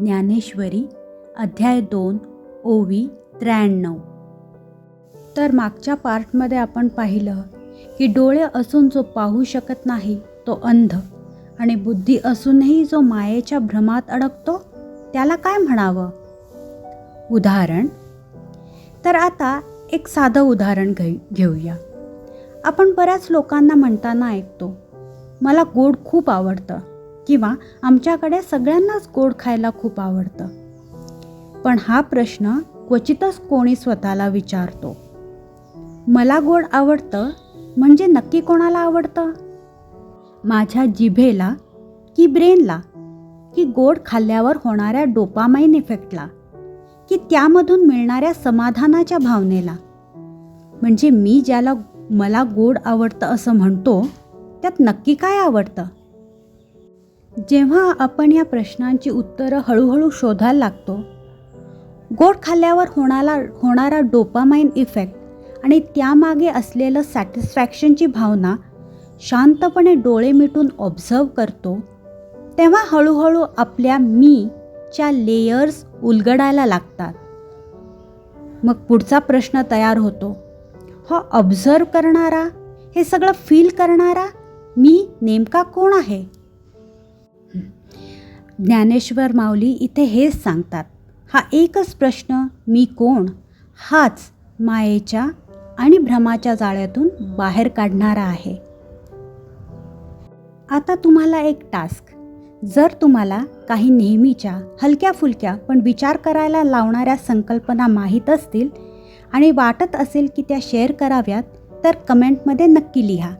ज्ञानेश्वरी अध्याय दोन ओवी त्र्याण्णव. तर मागच्या पार्टमध्ये आपण पाहिलं की डोळे असून जो पाहू शकत नाही तो अंध. आणि बुद्धी असूनही जो मायेच्या भ्रमात अडकतो त्याला काय म्हणावं? उदाहरण तर आता एक साधं उदाहरण घे घेऊया. आपण बऱ्याच लोकांना म्हणताना ऐकतो मला गोड खूप आवडतं. किंवा आमच्याकडे सगळ्यांनाच गोड खायला खूप आवडतं. पण हा प्रश्न क्वचितच कोणी स्वतःला विचारतो. मला गोड आवडतं म्हणजे नक्की कोणाला आवडतं? माझ्या जिभेला की ब्रेनला की गोड खाल्ल्यावर होणाऱ्या डोपामाइन इफेक्टला की त्यामधून मिळणाऱ्या समाधानाच्या भावनेला? म्हणजे मी ज्याला मला गोड आवडतं असं म्हणतो त्यात नक्की काय आवडतं? जेव्हा आपण या प्रश्नांची उत्तरं हळूहळू शोधायला लागतो गोड खाल्ल्यावर होणारा होणारा डोपामाइन इफेक्ट आणि त्यामागे असलेलं सॅटिस्फॅक्शनची भावना शांतपणे डोळे मिटून ऑब्झर्व करतो तेव्हा हळूहळू आपल्या मीच्या लेयर्स उलगडायला लागतात. मग पुढचा प्रश्न तयार होतो. हा ऑब्झर्व करणारा हे सगळं फील करणारा मी नेमका कोण आहे? ज्ञानेश्वर माऊली इथे हेच सांगतात हा एकच प्रश्न मी कोण? हाच मायेच्या आणि भ्रमाच्या जाळ्यातून बाहेर काढणारा आहे. आता तुम्हाला एक टास्क. जर तुम्हाला काही नेहमीच्या हलक्या फुलक्या पण विचार करायला लावणाऱ्या संकल्पना माहीत असतील आणि वाटत असेल की त्या शेअर कराव्यात तर कमेंटमध्ये नक्की लिहा.